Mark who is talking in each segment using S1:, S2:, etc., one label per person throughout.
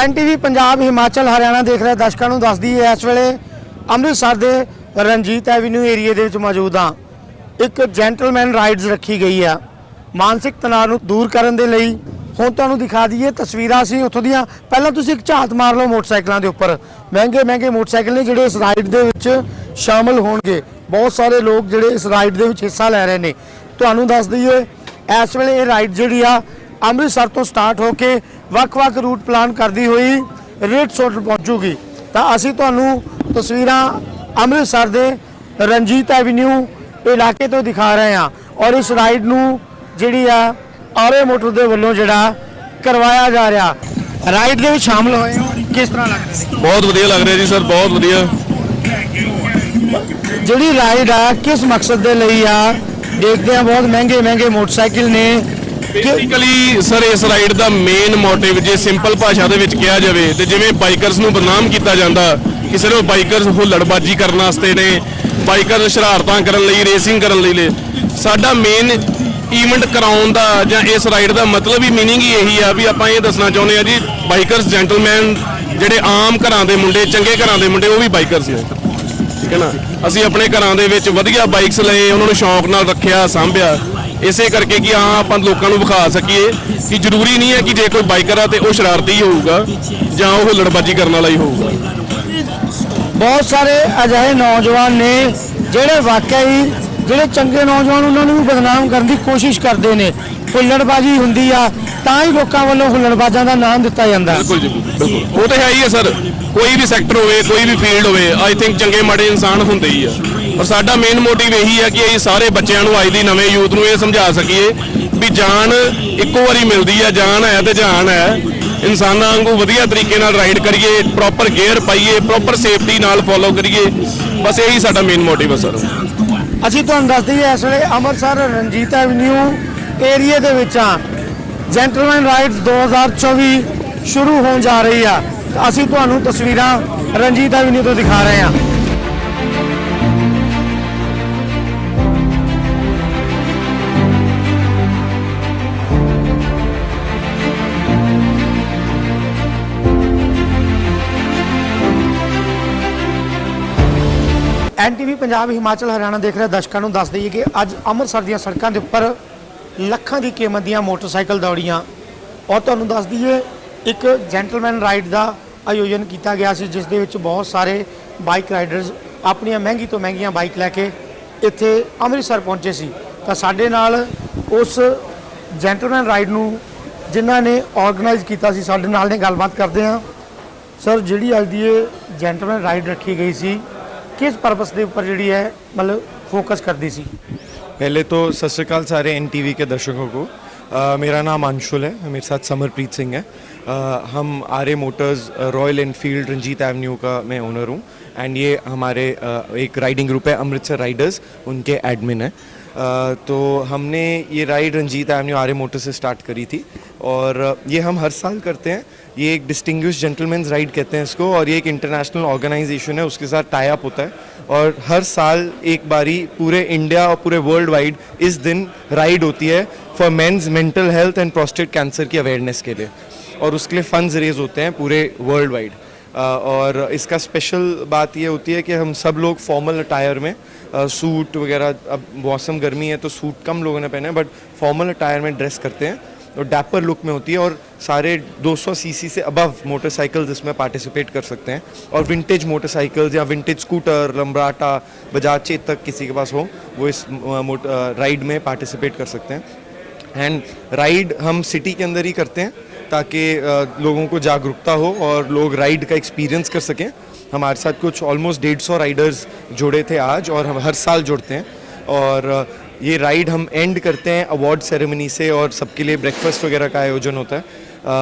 S1: ਐਨਟੀਵੀ ਪੰਜਾਬ ਹਿਮਾਚਲ ਹਰਿਆਣਾ ਦੇਖ ਰਹੇ ਦਰਸ਼ਕਾਂ ਨੂੰ ਦੱਸਦੀ ਹੈ, ਇਸ ਵੇਲੇ ਅੰਮ੍ਰਿਤਸਰ ਦੇ ਰਣਜੀਤ ਐਵੀਨਿਊ ਏਰੀਆ ਦੇ ਵਿੱਚ ਮੌਜੂਦ ਹਾਂ। ਇੱਕ ਜੈਂਟਲਮੈਨ ਰਾਈਡਸ ਰੱਖੀ ਗਈ ਆ। ਮਾਨਸਿਕ ਤਣਾਅ ਨੂੰ ਦੂਰ ਕਰਨ ਦੇ ਲਈ ਹੁਣ ਤੁਹਾਨੂੰ ਦਿਖਾ ਦਈਏ ਤਸਵੀਰਾਂ ਸੀ ਉੱਥੋਂ ਦੀਆਂ। ਪਹਿਲਾਂ ਤੁਸੀਂ ਇੱਕ ਝਾਤ ਮਾਰ ਲਓ ਮੋਟਰਸਾਈਕਲਾਂ ਦੇ ਉੱਪਰ। ਮਹਿੰਗੇ ਮਹਿੰਗੇ ਮੋਟਰਸਾਈਕਲ ਨੇ ਜਿਹੜੇ ਇਸ ਰਾਈਡ ਦੇ ਵਿੱਚ ਸ਼ਾਮਲ ਹੋਣਗੇ। ਬਹੁਤ ਸਾਰੇ ਲੋਕ ਜਿਹੜੇ ਇਸ ਰਾਈਡ ਦੇ ਵਿੱਚ ਹਿੱਸਾ ਲੈ ਰਹੇ ਨੇ। ਤੁਹਾਨੂੰ ਦੱਸ ਦਈਏ, ਇਸ ਵੇਲੇ ਇਹ ਰਾਈਡ ਜਿਹੜੀ ਆ ਅੰਮ੍ਰਿਤਸਰ ਤੋਂ ਸਟਾਰਟ ਹੋ ਕੇ ਵੱਖ-ਵੱਖ ਰੂਟ ਪਲਾਨ ਕਰਦੀ ਹੋਈ ਰੇਡ ਸੋਟ ਪਹੁੰਚੂਗੀ। ਤਾਂ ਅਸੀਂ ਤੁਹਾਨੂੰ ਤਸਵੀਰਾਂ ਅੰਮ੍ਰਿਤਸਰ ਦੇ ਰਣਜੀਤ ਐਵੀਨਿਊ ਇਲਾਕੇ ਤੋਂ ਦਿਖਾ ਰਹੇ ਹਾਂ ਔਰ ਇਸ ਰਾਈਡ ਨੂੰ ਜਿਹੜੀ ਆ ਆਰੇ ਮੋਟਰ ਦੇ ਵੱਲੋਂ ਜਿਹੜਾ ਕਰਵਾਇਆ ਜਾ ਰਿਹਾ। ਰਾਈਡ ਦੇ ਵਿੱਚ ਸ਼ਾਮਲ ਹੋਏ ਹੋ ਕਿਸ ਤਰ੍ਹਾਂ ਲੱਗ ਰਿਹਾ
S2: ਬਹੁਤ ਵਧੀਆ ਲੱਗ ਰਿਹਾ ਜੀ ਸਰ ਬਹੁਤ ਵਧੀਆ।
S1: ਜਿਹੜੀ ਰਾਈਡ ਆ ਕਿਸ ਮਕਸਦ ਦੇ ਲਈ ਆ? ਦੇਖਦੇ ਆ ਬਹੁਤ ਮਹਿੰਗੇ ਮਹਿੰਗੇ ਮੋਟਰਸਾਈਕਲ ਨੇ
S2: ਬੇਸਿਕਲੀ ਸਰ ਇਸ ਰਾਈਡ ਦਾ ਮੇਨ ਮੋਟਿਵ ਜੇ ਸਿੰਪਲ ਭਾਸ਼ਾ ਦੇ ਵਿੱਚ ਕਿਹਾ ਜਾਵੇ ਤੇ ਜਿਵੇਂ ਬਾਈਕਰਸ ਨੂੰ ਬਦਨਾਮ ਕੀਤਾ ਜਾਂਦਾ ਕਿ ਸਿਰਫ ਬਾਈਕਰਸ ਹੁੱਲੜਬਾਜੀ ਕਰਨ ਵਾਸਤੇ ਨੇ ਬਾਈਕਰ ਸ਼ਰਾਰਤਾਂ ਕਰਨ ਲਈ ਰੇਸਿੰਗ ਕਰਨ ਲਈ ਨੇ, ਸਾਡਾ ਮੇਨ ਇਵੈਂਟ ਕਰਾਉਣ ਦਾ ਜਾਂ ਇਸ ਰਾਈਡ ਦਾ ਮਤਲਬ ਹੀ ਮੀਨਿੰਗ ਹੀ ਇਹੀ ਆ ਵੀ ਆਪਾਂ ਇਹ ਦੱਸਣਾ ਚਾਹੁੰਦੇ ਆ ਜੀ ਬਾਈਕਰਸ ਜੈਂਟਲਮੈਨ ਜਿਹੜੇ ਆਮ ਘਰਾਂ ਦੇ ਮੁੰਡੇ, ਚੰਗੇ ਘਰਾਂ ਦੇ ਮੁੰਡੇ, ਉਹ ਵੀ ਬਾਈਕਰਸ ਨੇ। ਠੀਕ ਹੈ ਨਾ? ਅਸੀਂ ਆਪਣੇ ਘਰਾਂ ਦੇ ਵਿੱਚ ਵਧੀਆ ਬਾਈਕਸ ਲਏ, ਉਹਨਾਂ ਨੂੰ ਸ਼ੌਂਕ ਨਾਲ ਰੱਖਿਆ, ਸਾਂਭਿਆ। ਇਸੇ ਕਰਕੇ ਕਿ ਹਾਂ ਆਪਾਂ ਲੋਕਾਂ ਨੂੰ ਵਿਖਾ ਸਕੀਏ ਕਿ ਜ਼ਰੂਰੀ ਨਹੀਂ ਹੈ ਕਿ ਜੇ ਕੋਈ ਬਾਈਕਰ ਆ ਤੇ ਉਹ ਸ਼ਰਾਰਤੀ ਹੀ ਹੋਊਗਾ ਜਾਂ ਉਹ ਲੜਬਾਜੀ ਕਰਨ ਵਾਲਾ ਹੀ ਹੋਊਗਾ।
S1: ਬਹੁਤ ਸਾਰੇ ਅਜਿਹੇ ਨੌਜਵਾਨ ਨੇ ਜਿਹੜੇ ਵਾਕਿਆ ਹੀ ਜਿਹੜੇ ਚੰਗੇ ਨੌਜਵਾਨ ਉਹਨਾਂ ਨੂੰ ਵੀ ਬਦਨਾਮ ਕਰਨ ਦੀ ਕੋਸ਼ਿਸ਼ ਕਰਦੇ ਨੇ। ਹੁੱਲੜਬਾਜੀ ਹੁੰਦੀ ਆ ਤਾਂ ਹੀ ਲੋਕਾਂ ਵੱਲੋਂ ਹੁੱਲੜਬਾਜ਼ਾਂ ਦਾ ਨਾਮ ਦਿੱਤਾ ਜਾਂਦਾ।
S2: ਬਿਲਕੁਲ ਜੀ ਬਿਲਕੁਲ। ਉਹ ਤਾਂ ਹੈ ਹੀ ਹੈ ਸਰ। ਕੋਈ ਵੀ ਸੈਕਟਰ ਹੋਵੇ ਕੋਈ ਵੀ ਫੀਲਡ ਹੋਵੇ ਆਈ ਥਿੰਕ ਚੰਗੇ ਮਾੜੇ ਇਨਸਾਨ ਹੁੰਦੇ ਹੀ ਆ। ਔਰ ਸਾਡਾ ਮੇਨ ਮੋਟਿਵ ਇਹੀ ਹੈ ਕਿ ਇਹ ਸਾਰੇ ਬੱਚਿਆਂ ਨੂੰ ਅੱਜ ਦੀ ਨਵੇਂ ਯੂਥ ਨੂੰ ਇਹ ਸਮਝਾ ਸਕੀਏ ਵੀ ਜਾਨ ਇੱਕੋ ਵਾਰੀ ਮਿਲਦੀ ਹੈ ਜਾਨ ਹੈ ਤੇ ਜਾਨ ਹੈ। ਇਨਸਾਨਾਂ ਵਾਂਗੂ ਵਧੀਆ ਤਰੀਕੇ ਨਾਲ ਰਾਈਡ ਕਰੀਏ ਪ੍ਰੋਪਰ ਗੇਅਰ ਪਾਈਏ ਪ੍ਰੋਪਰ ਸੇਫਟੀ ਨਾਲ ਫੋਲੋ ਕਰੀਏ। ਬਸ ਇਹੀ ਸਾਡਾ ਮੇਨ ਮੋਟਿਵ ਹੈ ਸਰ
S1: ਅਸੀਂ ਤੁਹਾਨੂੰ ਦੱਸ ਦਈਏ, ਇਸ ਵੇਲੇ ਅੰਮ੍ਰਿਤਸਰ ਰਣਜੀਤ ਐਵਨਿਊ ਏਰੀਆ ਦੇ ਵਿੱਚ ਆ। ਜੈਂਟਲਮੈਨ ਰਾਈਡਸ 2024 ਸ਼ੁਰੂ ਹੋਣ ਜਾ ਰਹੀ ਆ। ਅਸੀਂ ਤੁਹਾਨੂੰ ਤਸਵੀਰਾਂ ਰਣਜੀਤ ਐਵਨਿਊ ਤੋਂ ਦਿਖਾ ਰਹੇ ਹਾਂ ਪੰਜਾਬ, ਹਿਮਾਚਲ, ਹਰਿਆਣਾ ਦੇਖ ਰਹੇ ਦਰਸ਼ਕਾਂ ਨੂੰ ਦੱਸ ਦਈਏ ਕਿ ਅੱਜ ਅੰਮ੍ਰਿਤਸਰ ਦੀਆਂ ਸੜਕਾਂ ਦੇ ਉੱਪਰ ਲੱਖਾਂ ਦੀ ਕੀਮਤ ਦੀਆਂ ਮੋਟਰਸਾਈਕਲ ਦੌੜੀਆਂ। ਔਰ ਤੁਹਾਨੂੰ ਦੱਸ ਦਈਏ, ਇੱਕ ਜੈਂਟਲਮੈਨ ਰਾਈਡ ਦਾ ਆਯੋਜਨ ਕੀਤਾ ਗਿਆ ਸੀ, ਜਿਸ ਦੇ ਵਿੱਚ ਬਹੁਤ ਸਾਰੇ ਬਾਈਕ ਰਾਈਡਰਸ ਆਪਣੀਆਂ ਮਹਿੰਗੀ ਤੋਂ ਮਹਿੰਗੀਆਂ ਬਾਈਕ ਲੈ ਕੇ ਇੱਥੇ ਅੰਮ੍ਰਿਤਸਰ ਪਹੁੰਚੇ ਸੀ। ਤਾਂ ਸਾਡੇ ਨਾਲ ਉਸ ਜੈਂਟਲਮੈਨ ਰਾਈਡ ਨੂੰ ਜਿਨ੍ਹਾਂ ਨੇ ਆਰਗੇਨਾਈਜ਼ ਕੀਤਾ ਸੀ, ਸਾਡੇ ਨਾਲ ਨੇ ਗੱਲਬਾਤ ਕਰਦੇ ਹਾਂ। ਸਰ ਜਿਹੜੀ ਅੱਜ ਦੀ ਇਹ ਜੈਂਟਲਮੈਨ ਰਾਈਡ ਰੱਖੀ ਗਈ ਸੀ किस ਪਰਪਸ ਦੇ ਉੱਪਰ ਜਿਹੜੀ ਹੈ ਮਤਲਬ ਫੋਕਸ ਕਰਦੀ सी?
S3: पहले तो सत श्रीकाल सारे एन टी वी के दर्शकों को। आ, मेरा नाम अंशुल है मेरे साथ समरप्रीत सिंह है। आ, हम R A Motors Royal Enfield Ranjit Avenue का मैं ओनर हूँ। एंड ये हमारे आ, एक राइडिंग ग्रुप है अमृतसर राइडर्स उनके एडमिन है। तो हमने ये ride Ranjit avenue R A motor से स्टार्ट करी थी और ये हम हर साल करते हैं। ये एक डिस्टिंग्विश जेंटलमैन राइड कहते हैं इसको और ये एक इंटरनेशनल ऑर्गेनाइजेशन है, उसके साथ टाई अप होता है। और हर साल एक बारी पूरे इंडिया और पूरे वर्ल्ड वाइड इस दिन राइड होती है for men's mental health and prostate cancer की अवेयरनेस के लिए। और उसके लिए फंड्स रेज होते हैं पूरे वर्ल्ड वाइड और इसका स्पेशल बात ये होती है कि हम सब लोग फॉर्मल अटायर में सूट वगैरह, अब मौसम गर्मी है तो सूट कम लोगों ने पहने बट फॉर्मल अटायर में ड्रेस करते हैं और डैपर लुक में होती है और सारे 200 सीसी से अबव मोटरसाइकिल्स इसमें पार्टिसिपेट कर सकते हैं और विंटेज मोटरसाइकिल्स या vintage scooter Lambretta Bajaj Chetak किसी के पास हो, वो इस राइड में पार्टिसिपेट कर सकते हैं। एंड राइड हम सिटी के अंदर ही करते हैं ताकि लोगों को जागरूकता हो और लोग राइड का एक्सपीरियंस कर सकें। हमारे साथ कुछ ऑलमोस्ट डेढ़ सौ राइडर्स जुड़े थे आज और हम हर साल जुड़ते हैं। और ये राइड हम एंड करते हैं अवार्ड सेरेमनी से और सबके लिए ब्रेकफास्ट वगैरह का आयोजन होता है।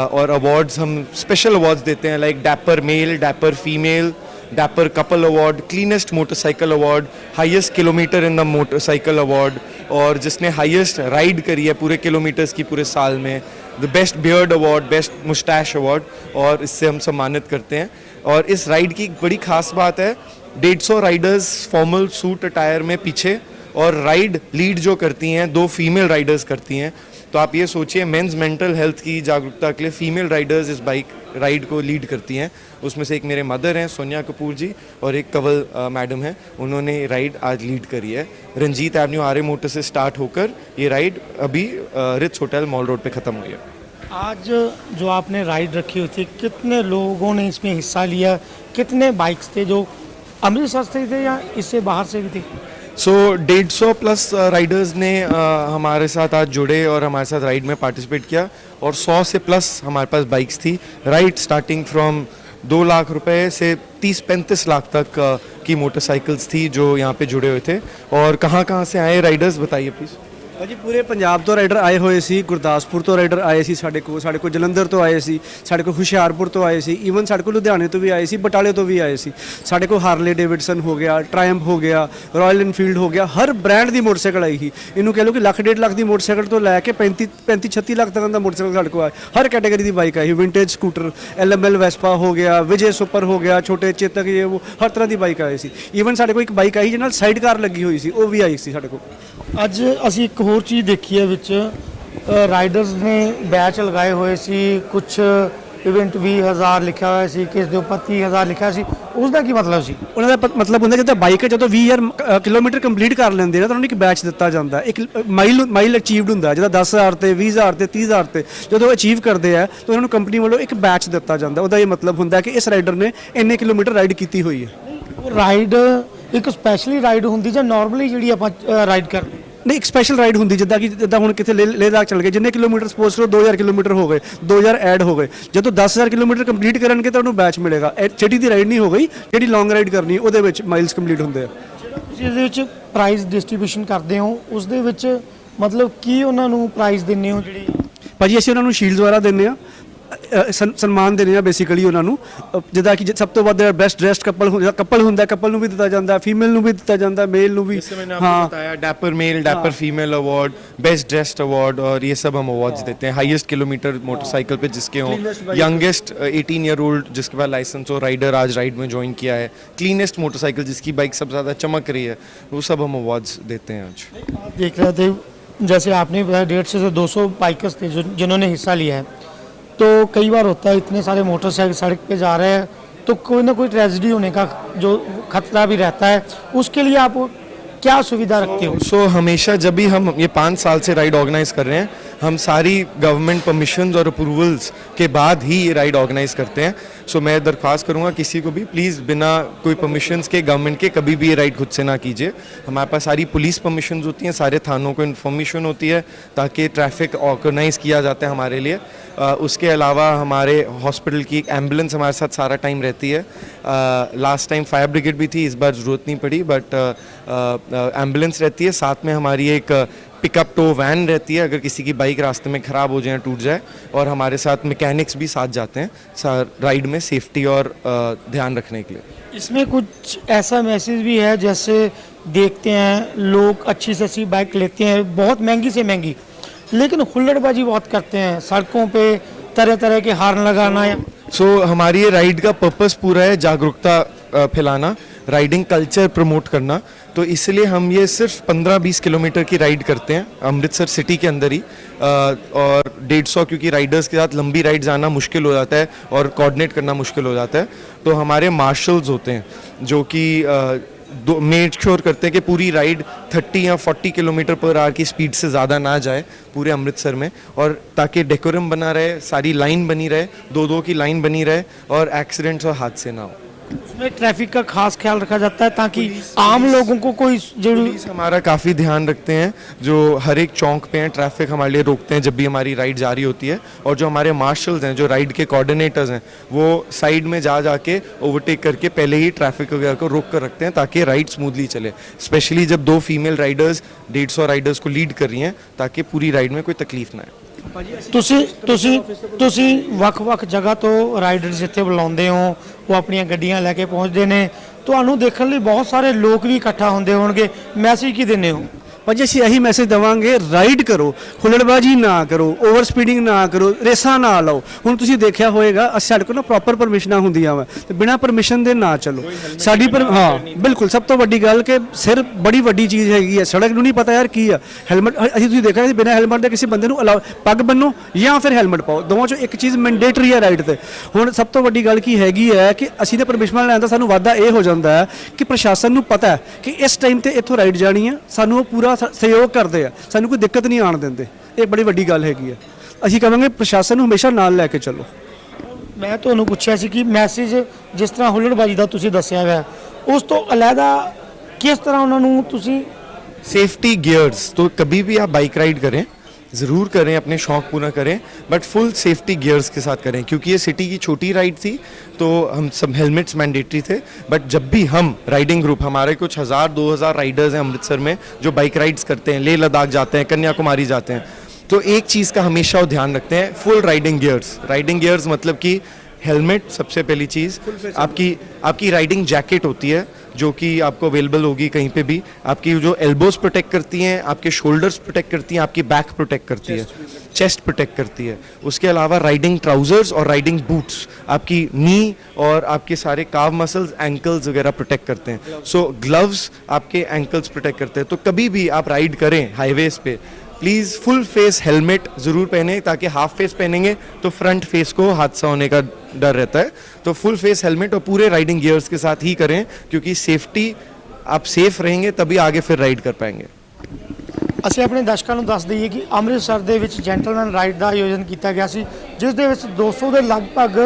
S3: और अवार्ड्स हम स्पेशल अवार्ड्स देते हैं like dapper male dapper female dapper couple award cleanest motorcycle award highest kilometre in the motorcycle award और जिसने हाईएस्ट राइड करी है पूरे किलोमीटर्स की पूरे साल में the best beard award best moustache award और इससे हम सम्मानित करते हैं। और इस राइड की बड़ी खास बात है, डेढ़ सौ राइडर्स फॉर्मल सूट अटायर में पीछे और राइड लीड जो करती हैं, दो फीमेल राइडर्स करती हैं। तो आप ये सोचिए मेंस मेंटल हेल्थ की जागरूकता के लिए फीमेल राइडर्स इस बाइक राइड को लीड करती हैं। उसमें से एक मेरे मदर हैं सोनिया कपूर जी, और एक कवल मैडम हैं। उन्होंने राइड आज लीड करी है। रंजीत एवेन्यू आर्य मोटर से स्टार्ट होकर ये राइड अभी रिट्स होटल मॉल रोड पे ख़त्म हुई है।
S1: आज जो आपने राइड रखी हुई थी कितने लोगों ने इसमें हिस्सा लिया? कितने बाइक्स थे जो अमृतसर से थे या इससे बाहर से भी थे?
S3: सो डेढ़ सौ प्लस राइडर्स ने uh, हमारे साथ आज जुड़े और हमारे साथ राइड में पार्टिसिपेट किया और सौ से प्लस हमारे पास बाइक्स थी। राइड स्टार्टिंग फ्रॉम दो लाख रुपए से तीस पैंतीस लाख तक uh, की मोटरसाइकिल्स थी जो यहाँ पे जुड़े हुए थे। और कहाँ कहाँ से आए राइडर्स बताइए प्लीज़
S4: ਭਾਜੀ, ਪੂਰੇ ਪੰਜਾਬ ਤੋਂ ਰਾਈਡਰ ਆਏ ਹੋਏ ਸੀ, ਗੁਰਦਾਸਪੁਰ ਤੋਂ ਰਾਈਡਰ ਆਏ ਸੀ, ਸਾਡੇ ਕੋਲ ਸਾਡੇ ਕੋਲ ਜਲੰਧਰ ਤੋਂ ਆਏ ਸੀ, ਸਾਡੇ ਕੋਲ ਹੁਸ਼ਿਆਰਪੁਰ ਤੋਂ ਆਏ ਸੀ ਈਵਨ ਸਾਡੇ ਕੋਲ ਲੁਧਿਆਣੇ ਤੋਂ ਵੀ ਆਏ ਸੀ, ਬਟਾਲੇ ਤੋਂ ਵੀ ਆਏ ਸੀ। ਸਾਡੇ ਕੋਲ ਹਾਰਲੇ ਡੇਵਿਡਸਨ ਹੋ ਗਿਆ ਟ੍ਰਾਇੰਫ ਹੋ ਗਿਆ ਰਾਇਲ ਇਨਫੀਲਡ ਹੋ ਗਿਆ, ਹਰ ਬ੍ਰਾਂਡ ਦੀ ਮੋਟਰਸਾਈਕਲ ਆਈ ਸੀ। ਇਹਨੂੰ ਕਹਿ ਲਓ ਕਿ ਲੱਖ, ਡੇਢ ਲੱਖ ਦੀ ਮੋਟਰਸਾਈਕਲ ਤੋਂ ਲੈ ਕੇ 35 35 36 ਲੱਖ ਤੱਕ ਦਾ ਮੋਟਰਸਾਈਕਲ ਸਾਡੇ ਕੋਲ ਆਇਆ। ਹਰ ਕੈਟਾਗਰੀ ਦੀ ਬਾਈਕ ਆਈ ਵਿੰਟੇਜ ਸਕੂਟਰ ਐਲਐਮਐਲ ਵੈਸਪਾ ਹੋ ਗਿਆ ਵਿਜੇ ਸੁਪਰ ਹੋ ਗਿਆ, ਛੋਟੇ ਚੇਤਕ ਇਹ ਉਹ, ਹਰ ਤਰ੍ਹਾਂ ਦੀ ਬਾਈਕ ਆਈ ਸੀ। ਈਵਨ ਸਾਡੇ ਕੋਲ ਇੱਕ ਬਾਈਕ ਆਈ ਜਿਹਦੇ ਨਾਲ ਸਾਈਡ ਕਾਰ ਲੱਗੀ ਹੋਈ ਸੀ, ਉਹ ਵੀ ਆਈ ਸੀ ਸਾਡੇ ਕੋਲ।
S1: ਅੱਜ ਅਸੀਂ ਇੱਕ ਹੋਰ ਚੀਜ਼ ਦੇਖੀ ਹੈ ਵਿੱਚ ਰਾਈਡਰਸ ਨੇ ਬੈਚ ਲਗਾਏ ਹੋਏ ਸੀ ਕੁਝ ਇਵੈਂਟ 20000 ਲਿਖਿਆ ਹੋਇਆ ਸੀ ਕਿਸ ਦੇ ਉੱਪਰ 30000 ਲਿਖਿਆ ਸੀ ਉਸ ਦਾ ਕੀ ਮਤਲਬ ਸੀ?
S4: ਉਹਨਾਂ ਦਾ ਮਤਲਬ ਹੁੰਦਾ ਜਦੋਂ ਬਾਈਕ ਜਦੋਂ 20000 ਮ- ਅ, ਕਿਲੋਮੀਟਰ ਕੰਪਲੀਟ ਕਰ ਲੈਂਦੇ ਨੇ ਤਾਂ ਉਹਨਾਂ ਨੂੰ ਇੱਕ ਬੈਚ ਦਿੱਤਾ ਜਾਂਦਾ। ਇੱਕ ਮਾਈਲ ਮਾਈਲ ਅਚੀਵਡ ਹੁੰਦਾ ਜਿਹਦਾ 10000 ਤੇ 20000 ਤੇ 30000 ਤੇ ਜਦੋਂ ਅਚੀਵ ਕਰਦੇ ਆ ਤਾਂ ਉਹਨਾਂ ਨੂੰ ਕੰਪਨੀ ਵੱਲੋਂ ਇੱਕ ਬੈਚ ਦਿੱਤਾ ਜਾਂਦਾ। ਉਹਦਾ ਇਹ ਮਤਲਬ ਹੁੰਦਾ ਕਿ ਇਸ ਰਾਈਡਰ ਨੇ ਇੰਨੇ ਕਿਲੋਮੀਟਰ ਰਾਈਡ ਕੀਤੀ ਹੋਈ ਹੈ।
S1: ਰਾਈਡ ਇੱਕ ਸਪੈਸ਼ਲੀ ਰਾਈਡ ਹੁੰਦੀ ਜਾਂ ਨਾਰਮਲੀ ਜਿਹੜੀ ਆਪਾਂ ਰਾਈਡ ਕਰਦੇ
S4: ਨਹੀਂ ਇੱਕ ਸਪੈਸ਼ਲ ਰਾਈਡ ਹੁੰਦੀ ਜਿੱਦਾਂ ਕਿ ਜਿੱਦਾਂ ਹੁਣ ਕਿਤੇ ਲਦਾਖ ਚੱਲ ਗਏ ਜਿੰਨੇ ਕਿਲੋਮੀਟਰ ਸਪੋਜ਼ ਕਰੋ 2000 ਕਿਲੋਮੀਟਰ ਹੋ ਗਏ 2000 ਐਡ ਹੋ ਗਏ। ਜਦੋਂ 10000 ਕਿਲੋਮੀਟਰ ਕੰਪਲੀਟ ਕਰਨਗੇ ਤਾਂ ਉਹਨੂੰ ਬੈਚ ਮਿਲੇਗਾ। ਛੇਟੀ ਦੀ ਰਾਈਡ ਨਹੀਂ ਹੋ ਗਈ ਜਿਹੜੀ ਲੌਂਗ ਰਾਈਡ ਕਰਨੀ ਉਹਦੇ ਵਿੱਚ ਮਾਈਲਸ ਕੰਪਲੀਟ ਹੁੰਦੇ ਆ।
S1: ਤੁਸੀਂ ਇਹਦੇ ਵਿੱਚ ਪ੍ਰਾਈਜ਼ ਡਿਸਟ੍ਰੀਬਿਊਸ਼ਨ ਕਰਦੇ ਹੋ ਉਸ ਦੇ ਵਿੱਚ ਮਤਲਬ ਕੀ ਉਹਨਾਂ ਨੂੰ ਪ੍ਰਾਈਜ਼ ਦਿੰਦੇ ਹੋ ਜਿਹੜੀ?
S4: ਭਾਜੀ ਅਸੀਂ ਉਹਨਾਂ ਨੂੰ ਸ਼ੀਲਡ ਦੁਆਰਾ ਦਿੰਨੇ ਆ ਅ, ਸਨ- ਸਨਮਾਨ ਦੇ ਰਹੇ ਆ ਬੇਸਿਕਲੀ ਉਹਨਾਂ ਨੂੰ ਅ, ਜਿੱਦਾਂ ਕਿ ਜ- ਸਭ ਤੋਂ ਵੱਧ ਬੈਸਟ ਡਰੈਸਡ ਕਪਲ ਹੁੰਦਾ ਕਪਲ ਹੁੰਦਾ ਕਪਲ ਨੂੰ ਵੀ ਦਿੱਤਾ ਜਾਂਦਾ ਫੀਮੇਲ ਨੂੰ ਵੀ ਦਿੱਤਾ ਜਾਂਦਾ ਮੇਲ ਨੂੰ भी
S3: इससे मैंने आपको हाँ बताया dapper male dapper female award best dressed award और ये सब हम अवार्ड्स देते हैं हाईएस्ट किलोमीटर मोटरसाइकिल पे जिसके हो Cleanest bike. Youngest eighteen year old जिसके पास लाइसेंस हो राइडर आज राइड में ज्वाइन किया है क्लीनेस्ट मोटरसाइकिल जिसकी बाइक सबसे ज़्यादा चमक रही है वो सब हम अवार्ड्स देते हैं आज
S1: देख रहे थे जैसे आपने बताया डेढ़ सौ से 200 बाइकर्स थे जो- जिन्होंने हिस्सा लिया है तो कई बार होता है इतने सारे मोटरसाइकिल सड़क पे जा रहे हैं तो कोई ना कोई ट्रेजिडी होने का जो खतरा भी रहता है उसके लिए आप क्या सुविधा रखते हो?
S3: सो so, हमेशा जब भी हम ये पाँच साल से राइड ऑर्गेनाइज कर रहे हैं हम सारी गवर्नमेंट परमिशन और अप्रूवल्स के बाद ही ये राइड ऑर्गेनाइज करते हैं। सो मैं दरख्वास्त करूँगा किसी को भी प्लीज़ बिना कोई परमिशन के गवर्नमेंट के कभी भी ये राइड खुद से ना कीजिए। हमारे पास सारी पुलिस परमिशन होती हैं सारे थानों को इन्फॉर्मेशन होती है ताकि ट्रैफ़िक ऑर्गेनाइज किया जाता है हमारे लिए। अ, उसके अलावा हमारे हॉस्पिटल की एंबुलेंस हमारे साथ सारा टाइम रहती है। लास्ट टाइम फायर ब्रिगेड भी थी इस बार ज़रूरत नहीं पड़ी बट एंबुलेंस रहती है। साथ में हमारी एक पिकअप टो वैन रहती है अगर किसी की बाइक रास्ते में ख़राब हो जाए टूट जाए और हमारे साथ मैकेनिक्स भी साथ जाते हैं राइड में सेफ्टी और ध्यान रखने के लिए।
S1: इसमें कुछ ऐसा मैसेज भी है जैसे देखते हैं लोग अच्छी से अच्छी बाइक लेते हैं बहुत महँगी से महँगी लेकिन हुल्लड़बाजी बहुत करते हैं सड़कों पे तरह तरह के हार्न लगाना या
S3: सो हमारी ये राइड का पर्पस पूरा है जागरूकता फैलाना राइडिंग कल्चर प्रमोट करना तो इसलिए हम ये सिर्फ़ 15-20 किलोमीटर की राइड करते हैं, अमृतसर सिटी के अंदर ही। और 150 क्योंकि राइडर्स के साथ लंबी राइड जाना मुश्किल हो जाता है और कोऑर्डिनेट करना मुश्किल हो जाता है। तो हमारे मार्शल्स होते हैं, जो कि दो मेक श्योर करते हैं कि पूरी राइड 30 या 40 किलोमीटर पर आवर की स्पीड से ज़्यादा ना जाए पूरे अमृतसर में, और ताकि डेकोरम बना रहे, सारी लाइन बनी रहे दो दो की लाइन बनी रहे, और एक्सीडेंट्स और हादसे ना हो।
S1: उसमें ट्रैफ़िक का खास ख्याल रखा जाता है ताकि आम लोगों को कोई ज़रूर
S3: हमारा काफ़ी ध्यान रखते हैं, जो हर एक चौक पे हैं ट्रैफ़िक हमारे लिए रोकते हैं जब भी हमारी राइड जारी होती है। और जो हमारे मार्शल्स हैं, जो राइड के कोऑर्डिनेटर्स हैं, वो साइड में जा जाके ओवरटेक करके पहले ही ट्रैफ़िक वगैरह को रोक कर रखते हैं ताकि राइड स्मूथली चले। स्पेशली जब दो फीमेल राइडर्स डेढ़ सौ राइडर्स को लीड कर रही हैं, ताकि पूरी राइड में कोई तकलीफ़ ना आए।
S1: ਤੁਸੀਂ ਤੁਸੀਂ ਤੁਸੀਂ ਵੱਖ-ਵੱਖ ਜਗ੍ਹਾ ਤੋਂ ਰਾਈਡਰ ਜਿੱਥੇ ਬੁਲਾਉਂਦੇ ਹੋ, ਉਹ ਆਪਣੀਆਂ ਗੱਡੀਆਂ ਲੈ ਕੇ ਪਹੁੰਚਦੇ ਨੇ। ਤੁਹਾਨੂੰ ਦੇਖਣ ਲਈ ਬਹੁਤ ਸਾਰੇ ਲੋਕ ਵੀ ਇਕੱਠਾ ਹੁੰਦੇ ਹੋਣਗੇ। ਮੈਸੇਜ ਕੀ ਦਿੰਦੇ ਹੋ?
S4: ਭਾਜੀ ਅਸੀਂ ਇਹੀ ਮੈਸੇਜ ਦਵਾਂਗੇ ਰਾਈਡ ਕਰੋ ਹੁੱਲੜਬਾਜੀ ਨਾ ਕਰੋ ਓਵਰ ਸਪੀਡਿੰਗ ਨਾ ਕਰੋ ਰੇਸਾਂ ਨਾ ਲਾਓ। ਹੁਣ ਤੁਸੀਂ ਦੇਖਿਆ ਹੋਏਗਾ ਅਸੀਂ ਸਾਡੇ ਕੋਲ ਨਾ ਪ੍ਰੋਪਰ ਪਰਮਿਸ਼ਨਾਂ ਹੁੰਦੀਆਂ ਵਾ ਤੇ ਬਿਨਾਂ ਪਰਮਿਸ਼ਨ ਦੇ ਨਾ ਚੱਲੋ। ਸਾਡੀ ਪਰ ਹਾਂ ਬਿਲਕੁਲ ਸਭ ਤੋਂ ਵੱਡੀ ਗੱਲ ਕਿ ਸਿਰ ਬੜੀ ਵੱਡੀ ਚੀਜ਼ ਹੈਗੀ ਹੈ ਸੜਕ ਨੂੰ ਨਹੀਂ ਪਤਾ ਯਾਰ ਕੀ ਆ। ਹੈਲਮਟ ਅਸੀਂ ਤੁਸੀਂ ਦੇਖਿਆ ਬਿਨਾਂ ਹੈਲਮਟ ਦੇ ਕਿਸੇ ਬੰਦੇ ਨੂੰ allow- ਪੱਗ ਬੰਨੋ ਜਾਂ ਫਿਰ ਹੈਲਮਟ ਪਾਓ। ਦੋਵਾਂ ਚੋਂ ਇੱਕ ਚੀਜ਼ ਮੈਂਡੇਟਰੀ ਹੈ ਰਾਈਡ ਤੇ। ਹੁਣ ਸਭ ਤੋਂ ਵੱਡੀ ਗੱਲ ਕੀ ਹੈਗੀ ਹੈ ਕਿ ਅਸੀਂ ਤੇ ਪਰਮਿਸ਼ਨ ਲੈਣ ਦਾ ਸਾਨੂੰ ਵਾਅਦਾ ਇਹ ਹੋ ਜਾਂਦਾ ਹੈ ਕਿ ਪ੍ਰਸ਼ਾਸਨ ਨੂੰ ਪਤਾ ਹੈ ਕਿ ਇਸ ਟਾਈਮ ਤੇ ਇੱਥੋਂ ਰਾਈਡ ਜਾਣੀ ਹੈ ਸਾਨੂੰ ਉਹ ਪੂਰਾ ਸਹਿਯੋਗ ਕਰਦੇ ਆ ਸਾਨੂੰ ਕੋਈ ਦਿੱਕਤ ਨਹੀਂ ਆਣ ਦਿੰਦੇ। ਇਹ ਬੜੀ ਵੱਡੀ ਗੱਲ ਹੈਗੀ ਆ। ਅਸੀਂ ਕਹਾਂਗੇ ਪ੍ਰਸ਼ਾਸਨ ਨੂੰ ਹਮੇਸ਼ਾ ਨਾਲ ਲੈ ਕੇ ਚੱਲੋ।
S1: ਮੈਂ ਤੁਹਾਨੂੰ ਪੁੱਛਿਆ ਸੀ ਕਿ ਮੈਸੇਜ ਜਿਸ ਤਰ੍ਹਾਂ ਹੁੱਲੜਬਾਜੀ ਦਾ ਤੁਸੀਂ ਦੱਸਿਆ ਹੋਇਆ ਉਸ ਤੋਂ ਅਲੱਗਾ ਕਿਸ ਤਰ੍ਹਾਂ ਉਹਨਾਂ ਨੂੰ ਤੁਸੀਂ
S3: ਸੇਫਟੀ ਗੇਅਰਸ ਤੋਂ कभी ਵੀ आप ਬਾਈਕ ਰਾਈਡ ਕਰੇ। ज़रूर करें अपने शौक पूरा करें बट फुल सेफ्टी गियर्स के साथ करें क्योंकि ये सिटी की छोटी राइड थी तो हम सब हेलमेट्स मैंडेटरी थे बट जब भी हम राइडिंग ग्रुप हमारे कुछ हज़ार दो हज़ार राइडर्स हैं अमृतसर में जो बाइक राइड्स करते हैं लेह लद्दाख जाते हैं कन्याकुमारी जाते हैं तो एक चीज़ का हमेशा वो ध्यान रखते हैं full riding gears riding gears मतलब कि हेलमेट सबसे पहली चीज़ आपकी आपकी राइडिंग जैकेट होती है जो कि आपको अवेलेबल होगी कहीं पे भी आपकी जो एल्बोज प्रोटेक्ट करती हैं आपके शोल्डर्स प्रोटेक्ट करती हैं आपकी बैक प्रोटेक्ट करती है चेस्ट प्रोटेक्ट करती है। उसके अलावा राइडिंग ट्राउजर्स और राइडिंग बूट्स आपकी नी और आपके सारे काव मसल्स एंकल्स वगैरह प्रोटेक्ट करते हैं। सो so, ग्लव्स आपके एंकल्स प्रोटेक्ट करते हैं। तो कभी भी आप राइड करें हाईवेज पे प्लीज़ फुल फेस हेलमेट ज़रूर पहने ताकि हाफ फेस पहनेंगे तो फ्रंट फेस को हादसा होने का डर रहता है तो फुल फेस हेलमेट और पूरे राइडिंग गियर्स के साथ ही करें क्योंकि सेफ्टी आप सेफ रहेंगे तभी आगे फिर राइड कर पाएंगे
S1: ਅਸੀਂ ਆਪਣੇ ਦਰਸ਼ਕਾਂ ਨੂੰ ਦੱਸ ਦਈਏ ਕਿ ਅੰਮ੍ਰਿਤਸਰ ਦੇ ਵਿੱਚ ਜੈਂਟਲਮੈਨ ਰਾਈਡ ਦਾ ਆਯੋਜਨ ਕੀਤਾ ਗਿਆ ਸੀ ਜਿਸ ਦੇ ਵਿੱਚ 200 ਦੇ ਲਗਭਗ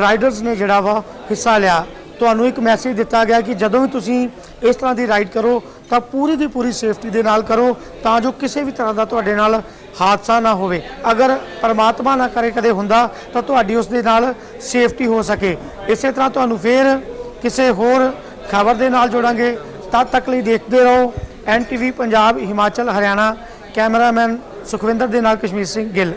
S1: ਰਾਈਡਰਸ ਨੇ ਜਿਹੜਾ ਵਾ ਹਿੱਸਾ ਲਿਆ ਤੁਹਾਨੂੰ ਇੱਕ ਮੈਸੇਜ ਦਿੱਤਾ ਗਿਆ ਕਿ ਜਦੋਂ ਵੀ ਤੁਸੀਂ ਇਸ ਤਰ੍ਹਾਂ ਦੀ ਰਾਈਡ ਕਰੋ, ਤਾਂ ਪੂਰੀ ਦੀ ਪੂਰੀ ਸੇਫਟੀ ਦੇ ਨਾਲ ਕਰੋ, ਤਾਂ ਜੋ ਕਿਸੇ ਵੀ ਤਰ੍ਹਾਂ ਦਾ ਤੁਹਾਡੇ ਨਾਲ ਹਾਦਸਾ ਨਾ ਹੋਵੇ। ਅਗਰ ਪਰਮਾਤਮਾ ਨਾ ਕਰੇ ਕਦੇ ਹੁੰਦਾ, ਤਾਂ ਤੁਹਾਡੀ ਉਸ ਦੇ ਨਾਲ ਸੇਫਟੀ ਹੋ ਸਕੇ। ਇਸੇ ਤਰ੍ਹਾਂ ਤੁਹਾਨੂੰ ਫੇਰ ਕਿਸੇ ਹੋਰ ਖਬਰ ਦੇ ਨਾਲ ਜੋੜਾਂਗੇ। ਤਦ ਤੱਕ ਲਈ ਦੇਖਦੇ ਰਹੋ। ਐਨਟੀਵੀ ਪੰਜਾਬ, ਹਿਮਾਚਲ, ਹਰਿਆਣਾ, ਕੈਮਰਾਮੈਨ ਸੁਖਵਿੰਦਰ ਦੇ ਨਾਲ ਕਸ਼ਮੀਰ ਸਿੰਘ ਗਿੱਲ।